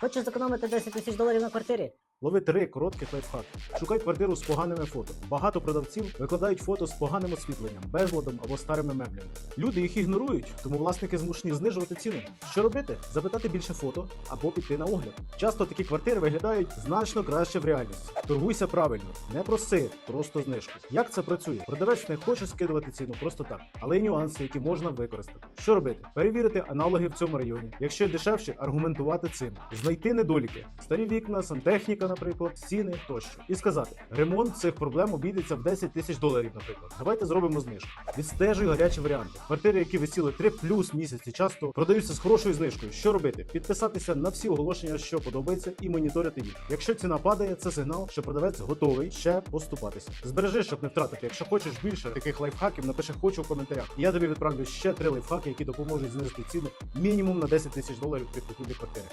Хочеш зекономити 10 тисяч доларів на квартирі? Лови три коротких лайфхаки. Шукай квартиру з поганими фото. Багато продавців викладають фото з поганим освітленням, безладом або старими меблями. Люди їх ігнорують, тому власники змушені знижувати ціну. Що робити? Запитати більше фото або піти на огляд. Часто такі квартири виглядають значно краще в реальності. Торгуйся правильно, не проси, просто знижку. Як це працює? Продавець не хоче скидувати ціну просто так, але є нюанси, які можна використати. Що робити? Перевірити аналоги в цьому районі. Якщо дешевше, аргументувати цим, знайти недоліки, старі вікна, сантехніка, наприклад, стіни тощо, і сказати: ремонт цих проблем обійдеться в 10 тисяч доларів, наприклад. Давайте зробимо знижку. Відстежуй гарячі варіанти. Квартири, які висіли 3 плюс місяці, часто продаються з хорошою знижкою. Що робити? Підписатися на всі оголошення, що подобається, і моніторити їх. Якщо ціна падає, це сигнал, що продавець готовий ще поступатися. Збережи, щоб не втратити. Якщо хочеш більше таких лайфхаків, напиши хочу в коментарях. Я тобі відправлю ще три лайфхаки, які допоможуть знизити ціну мінімум на 10 тисяч доларів при купівлі квартири.